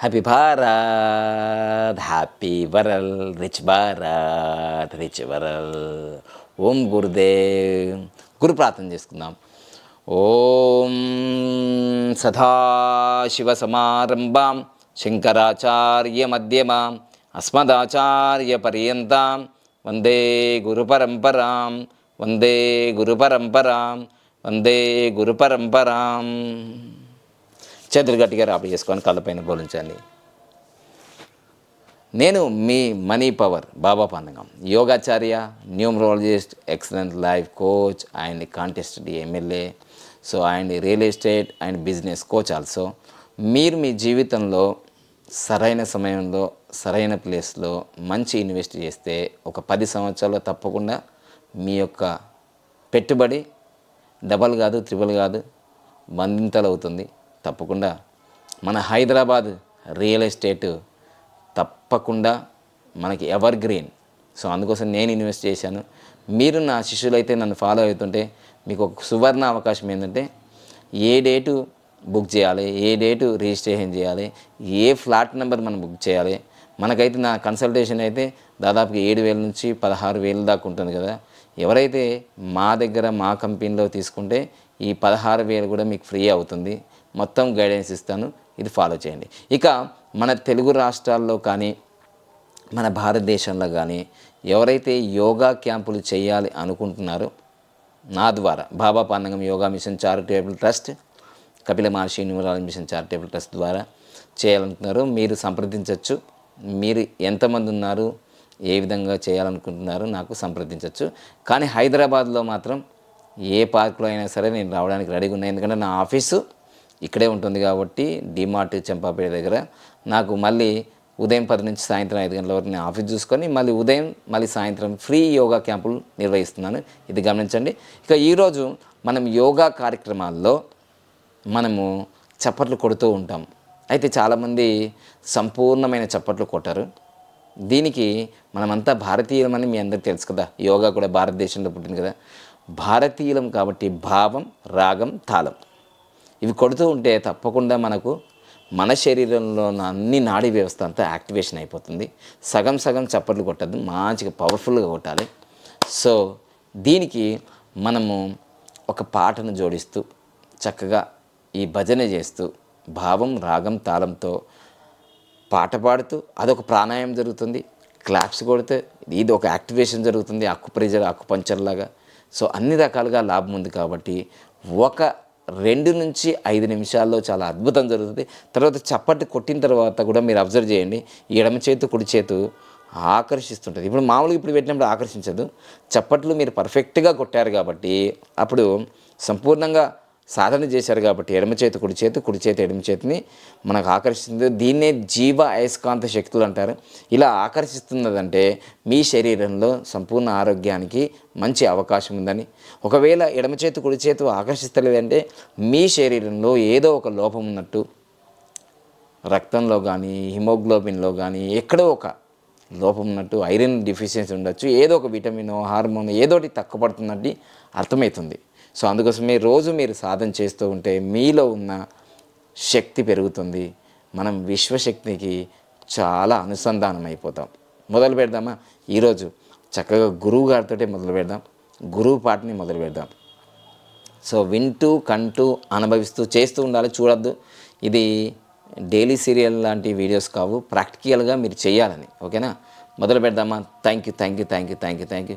Happy Bharat happy world rich Bharat rich world ఓం గురుదేవ్. గురు ప్రార్థన చేసుకుందాం. ఓం సదాశివ సమారంభాం శంకరాచార్య మధ్యమాం అస్మదాచార్య పర్యంతం వందే గురు పరంపరాం వందే గురు పరంపరాం వందే గురు పరంపరాం. చేతులు గట్టిగా రాపి చేసుకొని కళ్ళపైన బోలించండి. నేను మీ money power Baba పందగం యోగాచార్య numerologist excellent life coach and contested MLA so and real estate and business coach also. మీరు మీ జీవితంలో సరైన సమయంలో సరైన ప్లేస్లో మంచి ఇన్వెస్ట్ చేస్తే ఒక పది సంవత్సరాలు తప్పకుండా మీ యొక్క పెట్టుబడి డబల్ కాదు త్రిబుల్ కాదు వందింతలు అవుతుంది. తప్పకుండా. మన హైదరాబాద్ రియల్ ఎస్టేట్ తప్పకుండా మనకి ఎవర్ గ్రీన్ సో అందుకోసం నేను ఇన్వెస్ట్ చేశాను. మీరు నా శిష్యులైతే నన్ను ఫాలో అవుతుంటే మీకు ఒక సువర్ణ అవకాశం ఏంటంటే ఏ డేటు బుక్ చేయాలి ఏ డేటు రిజిస్ట్రేషన్ చేయాలి ఏ ఫ్లాట్ నెంబర్ మనం బుక్ చేయాలి. మనకైతే నా కన్సల్టేషన్ అయితే దాదాపుగా ఏడు వేల నుంచి పదహారు వేలు దాకా ఉంటుంది కదా. ఎవరైతే మా దగ్గర మా కంపెనీలో తీసుకుంటే ఈ పదహారు వేలు కూడా మీకు ఫ్రీ అవుతుంది. మొత్తం గైడెన్స్ ఇస్తాను. ఇది ఫాలో చేయండి. ఇక మన తెలుగు రాష్ట్రాల్లో కానీ మన భారతదేశంలో కానీ ఎవరైతే యోగా క్యాంపులు చేయాలి అనుకుంటున్నారో నా ద్వారా Baba Pandangam Yoga mission charitable trust Kapila Maharshi numerology mission charitable trust ద్వారా చేయాలనుకుంటున్నారో. మీరు సంప్రదించవచ్చు. మీరు ఎంతమంది ఉన్నారు ఏ విధంగా చేయాలనుకుంటున్నారు నాకు సంప్రదించవచ్చు. కానీ హైదరాబాద్లో మాత్రం ఏ పార్కులో అయినా సరే నేను రావడానికి రెడీగా ఉన్నాను ఎందుకంటే నా ఆఫీసు ఇక్కడే ఉంటుంది కాబట్టి డిమార్ట్ చెంపాపేట దగ్గర నాకు మళ్ళీ ఉదయం పది నుంచి సాయంత్రం ఐదు గంటల వరకు నేను ఆఫీస్ చూసుకొని మళ్ళీ ఉదయం మళ్ళీ సాయంత్రం ఫ్రీ యోగా క్యాంపులు నిర్వహిస్తున్నాను. ఇది గమనించండి. ఇక ఈరోజు మనం యోగా కార్యక్రమాల్లో మనము చప్పట్లు కొడుతూ ఉంటాం. అయితే చాలామంది సంపూర్ణమైన చప్పట్లు కొట్టరు. దీనికి మనమంతా భారతీయులమని మీ అందరికీ తెలుసు కదా. యోగా కూడా భారతదేశంలో పుట్టింది కదా. భారతీయులం కాబట్టి భావం రాగం తాళం. ఇవి కొడుతూ ఉంటే తప్పకుండా మనకు మన శరీరంలో ఉన్న అన్ని నాడీ వ్యవస్థ అంతా యాక్టివేషన్ అయిపోతుంది. సగం సగం చప్పట్లు కొట్టద్దు మంచిగా పవర్ఫుల్గా కొట్టాలి. సో దీనికి మనము ఒక పాటను జోడిస్తూ చక్కగా ఈ భజన చేస్తూ భావం రాగం తాళంతో పాట పాడుతూ అదొక ప్రాణాయామం జరుగుతుంది. క్లాప్స్ కొడితే ఇది ఒక యాక్టివేషన్ జరుగుతుంది అక్కు ప్రెజర్ అక్కు పంచర్ లాగా. సో అన్ని రకాలుగా లాభం ఉంది కాబట్టి ఒక రెండు నుంచి ఐదు నిమిషాల్లో చాలా అద్భుతం జరుగుతుంది. తర్వాత చప్పటి కొట్టిన తర్వాత కూడా మీరు అబ్జర్వ్ చేయండి. ఎడమ చేతు కుడి చేతు ఆకర్షిస్తుంటుంది. ఇప్పుడు మామూలుగా ఇప్పుడు పెట్టినప్పుడు ఆకర్షించదు. చప్పట్లు మీరు పర్ఫెక్ట్గా కొట్టారు కాబట్టి అప్పుడు సంపూర్ణంగా సాధన చేశారు కాబట్టి ఎడమ చేతి కుడి చేతి కుడి చేతి ఎడమ చేతిని మనకు ఆకర్షిస్తుంది. దీన్నే జీవ అయస్కాంత శక్తులు అంటారు. ఇలా ఆకర్షిస్తున్నదంటే మీ శరీరంలో సంపూర్ణ ఆరోగ్యానికి మంచి అవకాశం ఉందని. ఒకవేళ ఎడమ చేతి కుడి చేతి ఆకర్షిస్తలేదంటే మీ శరీరంలో ఏదో ఒక లోపం ఉన్నట్టు రక్తంలో కానీ హిమోగ్లోబిన్లో కానీ ఎక్కడో ఒక లోపం ఉన్నట్టు ఐరన్ డిఫిషియన్సీ ఉండొచ్చు. ఏదో ఒక విటమిన్ హార్మోన్ ఏదోటి తక్కువ పడుతున్నట్టు అర్థమవుతుంది. సో అందుకోసమే రోజు మీరు సాధన చేస్తూ ఉంటే మీలో ఉన్న శక్తి పెరుగుతుంది. మనం విశ్వశక్తికి చాలా అనుసంధానం అయిపోతాం మొదలు పెడదామా? ఈరోజు చక్కగా గురువు గారితో మొదలు పెడదాం. గురువు పాటని మొదలు పెడదాం. సో వింటూ కంటూ అనుభవిస్తూ చేస్తూ ఉండాలి చూడద్దు. ఇది డైలీ సీరియల్ లాంటి వీడియోస్ కావు. ప్రాక్టికల్గా మీరు చేయాలని. ఓకేనా? మొదలు పెడదామా? Thank you thank you thank you thank you thank you.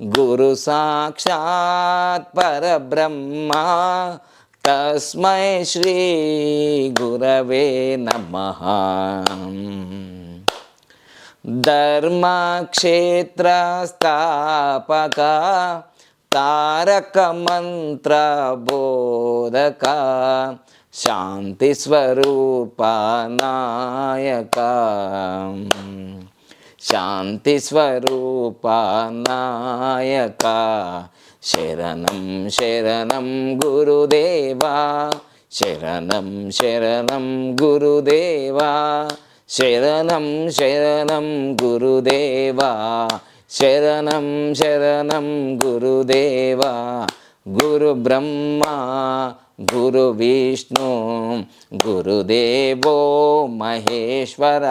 గురు సాక్షాత్ పరబ్రహ్మ తస్మై శ్రీ గురవే నమ ధర్మక్షేత్ర స్థాపక తారక మంత్ర బోధక శాంతి స్వరూప నాయక. శరణం శరణం గురుదేవా. శరణం శరణం గురుదేవా. శరణం శరణం గురుదేవా. శరణం శరణం గురుదేవా. గురు బ్రహ్మా గురు విష్ణు గురుదేవో మహేశ్వర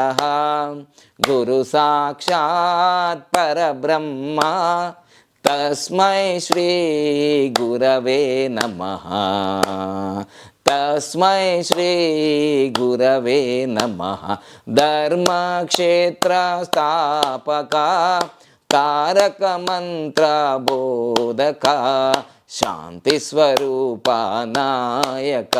గురు సాక్షాత్ పరబ్రహ్మ తస్మై శ్రీ గురవే నమ తస్మై శ్రీ గురవే నమ ధర్మక్షేత్ర స్థాపక తారక మంత్ర బోధక శాంతి స్వరూప నాయక.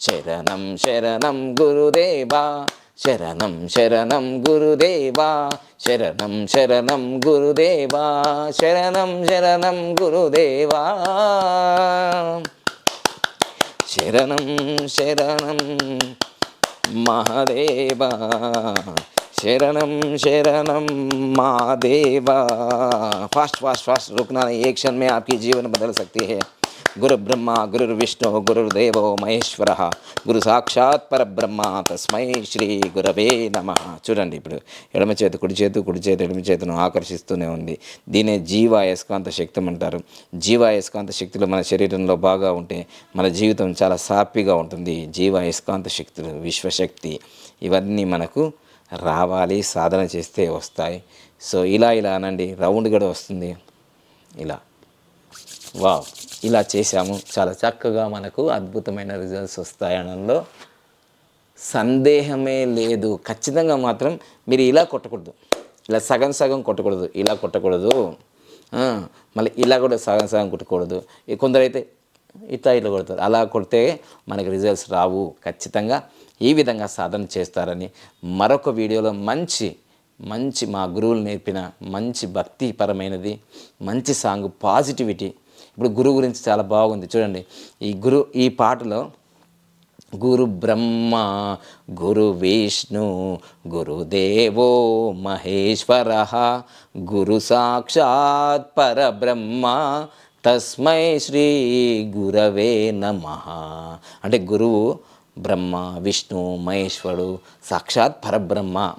శరణం శరణం గురుదేవా శరణం శరణం గురుదేవా శరణం శరణం గురుదేవా శరణం శరణం గురుదేవా. శరణం శరణం మహాదేవా शरणम शरणम महादेवा फास्ट फास्ट फास्ट रुकना नहीं एक क्षण में आपकी जीवन बदल सकती है गुरु ब्रह्मा गुरु विष्णु गुरुदेवो महेश्वर గురు సాక్షాత్ పరబ్రహ్మ తస్మై శ్రీ గురవే నమ చూడండి ఇప్పుడు ఎడమ చేతి కుడి చేతి కుడి చేతి ఎడమ చేతిను ఆకర్షిస్తూనే ఉంది దీనే జీవ అయస్కాంత శక్తి అంటారు జీవ అయస్కాంత శక్తులు మన శరీరంలో బాగా ఉంటే మన జీవితం చాలా సాఫీగా ఉంటుంది జీవ అయస్కాంత శక్తులు విశ్వశక్తి ఇవన్నీ మనకు రావాలి సాధన చేస్తే వస్తాయి. సో ఇలా ఇలా అనండి. రౌండ్ కూడా వస్తుంది. ఇలా. వావ్. ఇలా చేశాము. చాలా చక్కగా మనకు అద్భుతమైన రిజల్ట్స్ వస్తాయనడంలో సందేహమే లేదు. ఖచ్చితంగా మాత్రం మీరు ఇలా కొట్టకూడదు. ఇలా సగం సగం కొట్టకూడదు. ఇలా కొట్టకూడదు. మళ్ళీ ఇలా కూడా సగం సగం కొట్టకూడదు. కొందరైతే ఇట్లా ఇట్లా కొడతారు. అలా కొడితే మనకి రిజల్ట్స్ రావు ఖచ్చితంగా. ఈ విధంగా సాధన చేస్తారని మరొక వీడియోలో మంచి మంచి మా గురువులు నేర్పిన మంచి భక్తిపరమైనది మంచి సాంగ్ పాజిటివిటీ ఇప్పుడు గురువు గురించి చాలా బాగుంది. చూడండి ఈ గురు ఈ పాటలో గురు బ్రహ్మ గురు విష్ణు గురుదేవో మహేశ్వర గురు సాక్షాత్ పరబ్రహ్మ తస్మై శ్రీ గురవే నమ. అంటే గురువు బ్రహ్మ విష్ణు మహేశ్వరుడు సాక్షాత్ పరబ్రహ్మ.